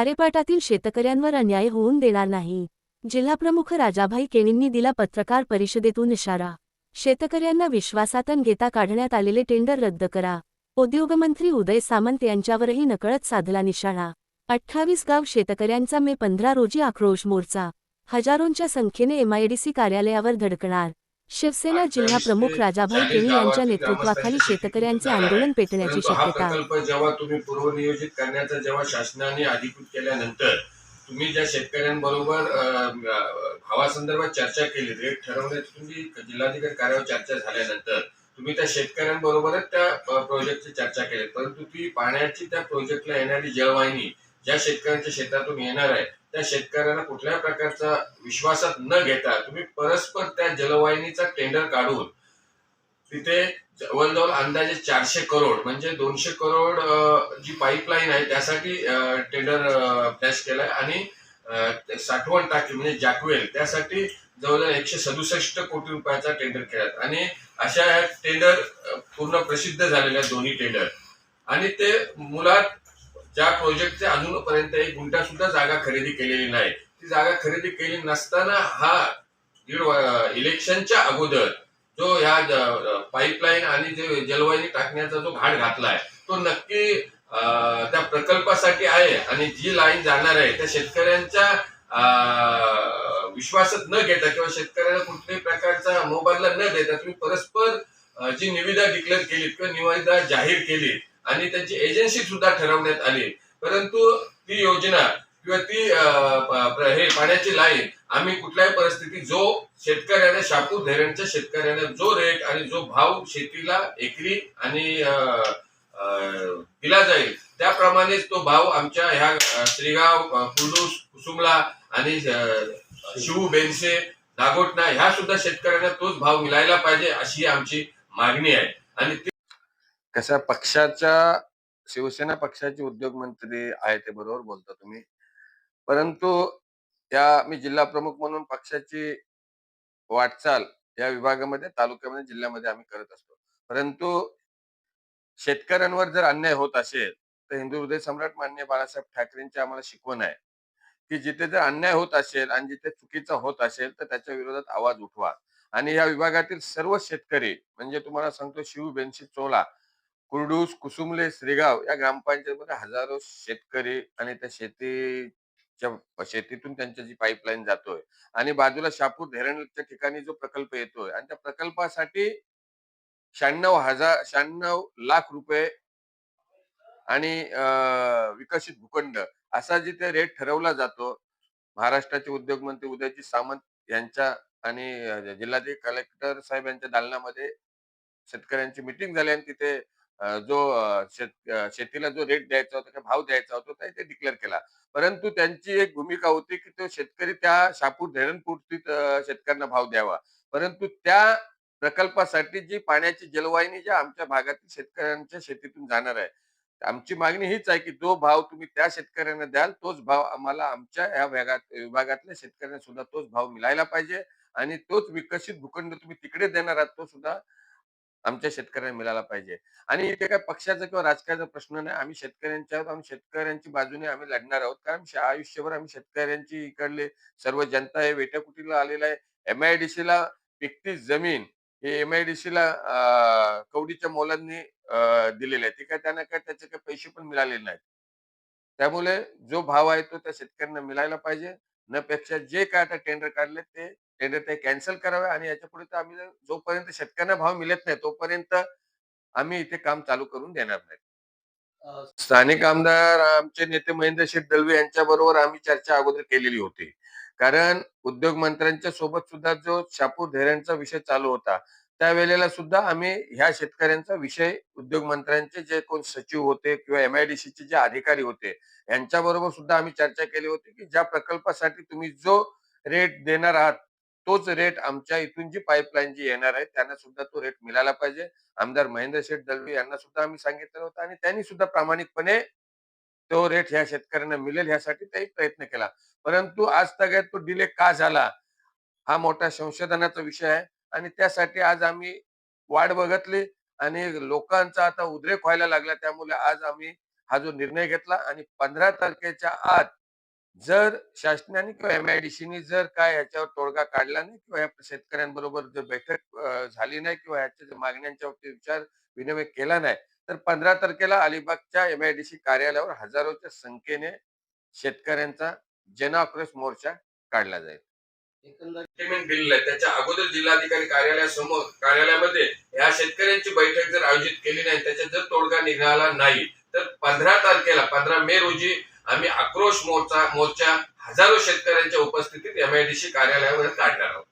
खारेपाटातील शेतकऱ्यांवर अन्याय होऊन देणार नाही. जिल्हाप्रमुख राजाभाई केणींनी दिला पत्रकार परिषदेतून इशारा. शेतकऱ्यांना विश्वासातन घेता काढण्यात आलेले टेंडर रद्द करा. उद्योगमंत्री उदय सामंत यांच्यावरही नकळत साधला निशाणा. अठ्ठावीस गाव शेतकऱ्यांचा मे पंधरा रोजी आक्रोश मोर्चा. हजारोंच्या संख्येने एमआयडीसी कार्यालयावर धडकणार. शिवसेना जिल्हा प्रमुख राजाभाई केणी यांच्या नेतृत्वाखाली शेतकऱ्यांचे आंदोलन पेटण्याची शक्यता प्रकल्प जेव्हा तुम्ही पूर्वनियोजित करण्याचा जेव्हा शासनाने अधिकृत केल्यानंतर तुम्ही ज्या शेतकऱ्यांबरोबर भावासंदर्भात चर्चा केली रेट ठरवण्याची तुम्ही जिल्हाधिकारी कार्यालयावर चर्चा झाल्यानंतर तुम्ही त्या शेतकऱ्यांबरोबरच त्या प्रोजेक्टची चर्चा केली. परंतु ती पाण्याची त्या प्रोजेक्टला येणारी जलवाहिनी ज्या शेतकऱ्यांच्या शेतातून येणार आहे त्या शेतकऱ्यांना कुठल्याही प्रकारचा विश्वासात न घेता तुम्ही परस्पर त्या जलवाहिनीचा टेंडर काढून तिथे जवळजवळ अंदाजे चारशे करोड म्हणजे दोनशे करोड जी पाईपलाईन आहे त्यासाठी टेंडर फ्लॅश केलाय. आणि साठवण टाकी म्हणजे जॅकवेल त्यासाठी जवळजवळ एकशे सदुसष्ट कोटी रुपयाचा टेंडर केला आणि अशा टेंडर पूर्ण प्रसिद्ध झालेल्या दोन्ही टेंडर आणि ते मुलात ज्या प्रोजेक्टचे अजूनपर्यंत एक गुंठा सुद्धा जागा खरेदी केलेली नाही. ती जागा खरेदी केली नसताना हा दीड इलेक्शनच्या अगोदर जो ह्या पाईपलाईन आणि जे जलवाहिनी टाकण्याचा जो घाट घातलाय तो नक्की त्या प्रकल्पासाठी आहे आणि जी लाईन जाणार आहे त्या शेतकऱ्यांच्या विश्वासात न घेता किंवा शेतकऱ्यांना कुठल्याही प्रकारचा मोबदला न देता तुम्ही परस्पर जी निविदा डिक्लेअर केली किंवा निविदा जाहीर केली आणि त्यांची एजन्सी सुद्धा ठरवण्यात आली. परंतु ती योजना किंवा ती हे पाण्याची लाईन आम्ही कुठल्याही परिस्थितीत जो शेतकऱ्याने शापूर धरणच्या शेतकऱ्याने जो रेट आणि जो भाव शेतीला एकरी आणि दिला जाईल त्याप्रमाणेच तो भाव आमच्या ह्या श्रीगाव कुलूस कुसुमला आणि शिवू शिव बेनसे दागोटना ह्या सुद्धा शेतकऱ्यांना तोच भाव मिळायला पाहिजे अशी आमची मागणी आहे. आणि कशा पक्षाच्या शिवसेना पक्षाचे उद्योग मंत्री आहे ते बरोबर बोलता तुम्ही. परंतु त्या मी जिल्हा प्रमुख म्हणून पक्षाची वाटचाल या विभागामध्ये तालुक्यामध्ये जिल्ह्यामध्ये आम्ही करत असतो. परंतु शेतकऱ्यांवर जर अन्याय होत असेल तर हिंदू हृदय सम्राट मान्य बाळासाहेब ठाकरेंची आम्हाला शिकवण आहे की जिथे जर अन्याय होत असेल आणि जिथे चुकीचा होत असेल तर त्याच्या विरोधात आवाज उठवा. आणि या विभागातील सर्व शेतकरी म्हणजे तुम्हाला सांगतो शिव बेनशी चोला कुर्डूस कुसुमले श्रीगाव या ग्रामपंचायतीमध्ये हजारो शेतकरी आणि त्या शेतीच्या शेतीतून त्यांच्या जी पाईपलाईन जातोय आणि बाजूला शापूर धरणच्या ठिकाणी जो प्रकल्प येतोय आणि त्या प्रकल्पासाठी शहाण्णव हजार शहाण्णव लाख रुपये आणि अं, विकसित भूखंड असा जिथे रेट ठरवला जातो महाराष्ट्राचे उद्योग मंत्री उदयजी सामंत यांच्या आणि जिल्हाधिकारी कलेक्टर साहेब यांच्या दालनामध्ये शेतकऱ्यांची मिटिंग झाली आणि तिथे जो शेत शेतीला जो रेट द्यायचा होता किंवा भाव द्यायचा होता ते ते डिक्लेअर केला. परंतु त्यांची एक भूमिका होती की तो शेतकरी त्या शापूर धरणपूर्तीत शेतकऱ्यांना भाव द्यावा. परंतु त्या प्रकल्पासाठी जी पाण्याची जलवाहिनी ज्या आमच्या भागातील शेतकऱ्यांच्या शेतीतून जाणार आहे आमची मागणी हीच आहे की जो भाव तुम्ही त्या शेतकऱ्यांना द्याल तोच भाव आम्हाला आमच्या या भागात विभागातल्या शेतकऱ्यांना सुद्धा तोच भाव मिळायला पाहिजे. आणि तोच विकसित भूखंड तुम्ही तिकडे देणार आहात तो सुद्धा आमच्या शेतकऱ्यांना मिळाला पाहिजे. आणि इथे काय पक्षाचा किंवा राजकारणाचा प्रश्न नाही. आम्ही शेतकऱ्यांच्या आहोत. आम्ही शेतकऱ्यांची बाजूने आम्ही लढणार आहोत. कारण आयुष्यभर आम्ही शेतकऱ्यांची इकडले सर्व जनता हे वेट्याकुटीला आलेला आहे. एमआयडीसी ला पिकती जमीन हे एमआयडीसी ला कवडीच्या मोलांनी दिलेले आहे ते काय त्यांना काय त्याचे काही पैसे पण मिळालेले नाहीत. त्यामुळे जो भाव आहे तो त्या शेतकऱ्यांना मिळायला पाहिजे. न पेक्षा जे काय आता टेंडर काढले ते टेंडर ते कॅन्सल करावे आणि याच्यापुढे तर आम्ही जोपर्यंत शेतकऱ्यांना भाव मिळत नाही तोपर्यंत आम्ही इथे काम चालू करून देणार नाही. स्थानिक आमदार आमचे नेते महेंद्र शेठ दळवे यांच्या बरोबर आम्ही चर्चा अगोदर केलेली होती. कारण उद्योग मंत्र्यांच्या सोबत सुद्धा जो शापूर धैर्यांचा विषय चालू होता त्यावेळेला सुद्धा आम्ही ह्या शेतकऱ्यांचा विषय उद्योग मंत्र्यांचे जे कोण सचिव होते किंवा एमआयडीसीचे जे अधिकारी होते यांच्या बरोबर सुद्धा आम्ही चर्चा केली होती की ज्या प्रकल्पासाठी तुम्ही जो रेट देणार आहात तोच रेट आमच्या इथून जी पाईपलाईन जी येणार आहे त्यांना सुद्धा तो रेट मिळाला पाहिजे. आमदार महेंद्र शेठ दळवी यांना सुद्धा आम्ही सांगितलं होतं आणि त्यांनी सुद्धा प्रामाणिकपणे तो रेट ह्या शेतकऱ्यांना मिळेल ह्यासाठी त्याही प्रयत्न केला. परंतु आज तगायत तो डिले का झाला हा मोठा संशोधनाचा विषय आहे आणि त्यासाठी आज आम्ही वाट बघतली आणि लोकांचा आता उद्रेक व्हायला लागला. त्यामुळे आज आम्ही हा जो निर्णय घेतला आणि पंधरा तारखेच्या आत जर शासनाने किंवा एम आय डी सीने जर काय याच्यावर तोडगा काढला नाही किंवा या शेतकऱ्यांबरोबर जर बैठक झाली नाही किंवा याच्या मागण्यांच्या बाबतीत विचार विनिमय केला नाही तर पंधरा तारखेला अलिबागच्या एम आय डी सी कार्यालयावर हजारोच्या संख्येने शेतकऱ्यांचा जनाक्रोश मोर्चा काढला जाईल. पेमेंट दिलेलं आहे. त्याच्या अगोदर जिल्हाधिकारी कार्यालयासमोर कार्यालयामध्ये या शेतकऱ्यांची बैठक जर आयोजित केली नाही त्याच्यात जर तोडगा निघाला नाही तर पंधरा तारखेला पंधरा मे रोजी आम्ही आक्रोश मोर्चा मोर्चा हजारो शेतकऱ्यांच्या उपस्थितीत एमआयडीसी कार्यालयावर काढणार आहोत.